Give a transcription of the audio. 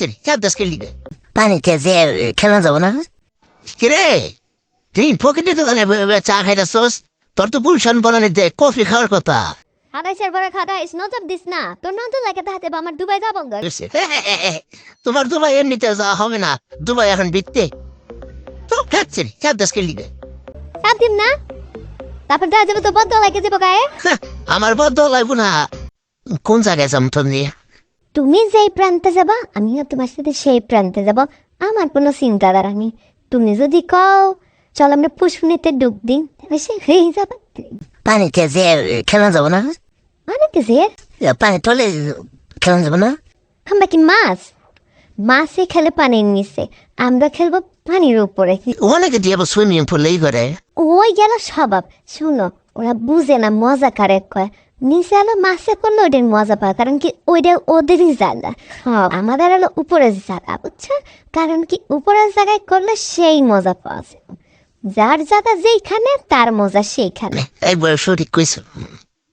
খাচ্ছে চার দশ কেজি পানিতে যে খেলা যাব না কিরে তুই পকেটে দোকানে চা খাইতেছস তোর তো পুলশন বলানি দে কফি খাওয়ার কথা আড়াইশের পরে খাওয়া ইস নজর দিস না তোর নজর লাগে তাহাতে আমার দুবাই যাব? তোমার দুবাই এমনিতে যাওয়া হবে না দুবাই এখন বিকতে তো খাচ্ছে চার দশ কেজি চাপ দিম না তারপর দেখা যাবে তো বদ্ধ লাগে যাব গায়ে আমার বদ্ধ লাগবো না কোন জায়গায় যাম নিয়ে তুমি যেই প্রান্তে যাবা আমিও তোমার সাথে সেই প্রান্তে যাব। আমার কোনো চিন্তা দ্বারা নেই। তুমি যদি কও চল আমরা পুষ্পনীতে ডুব তাহলে সে হয়ে যাবে। পানিতে যে খেলা যাব না? অনেক যে? পানি তলে খেলা যাব না? আমরা কি মাছ? মাছে খেলে পানির নিচে। আমরা খেলব পানির উপরে। অনেকে দিয়ে সুইমিং পুলেই করে। ওই গেল স্বভাব। শুনো ওরা বুঝে না মজা কারে কয়। নিচে আলো মাছে করলে ওদের মজা পায় কারণ কি ওইটা ওদেরই জায়গা। হ্যাঁ। আমাদের হলো উপরের জায়গা বুঝছ? কারণ কি উপরের জায়গায় করলে সেই মজা পাওয়া যায়। যার জায়গা যেইখানে তার মজা সেইখানে। এই বয়স ঠিক কইস